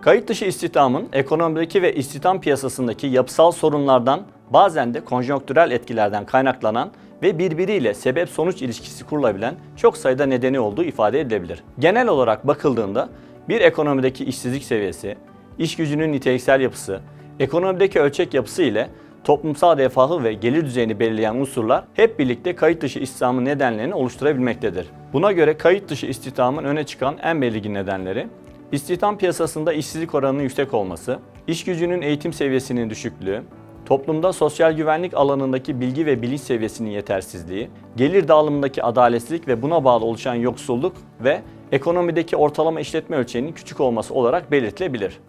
Kayıt dışı istihdamın ekonomideki ve istihdam piyasasındaki yapısal sorunlardan bazen de konjonktürel etkilerden kaynaklanan ve birbiriyle sebep-sonuç ilişkisi kurulabilen çok sayıda nedeni olduğu ifade edilebilir. Genel olarak bakıldığında bir ekonomideki işsizlik seviyesi, iş gücünün niteliksel yapısı, ekonomideki ölçek yapısı ile toplumsal refahı ve gelir düzeyini belirleyen unsurlar hep birlikte kayıt dışı istihdamın nedenlerini oluşturabilmektedir. Buna göre kayıt dışı istihdamın öne çıkan en belirgin nedenleri, istihdam piyasasında işsizlik oranının yüksek olması, iş gücünün eğitim seviyesinin düşüklüğü, toplumda sosyal güvenlik alanındaki bilgi ve bilinç seviyesinin yetersizliği, gelir dağılımındaki adaletsizlik ve buna bağlı oluşan yoksulluk ve ekonomideki ortalama işletme ölçeğinin küçük olması olarak belirtilebilir.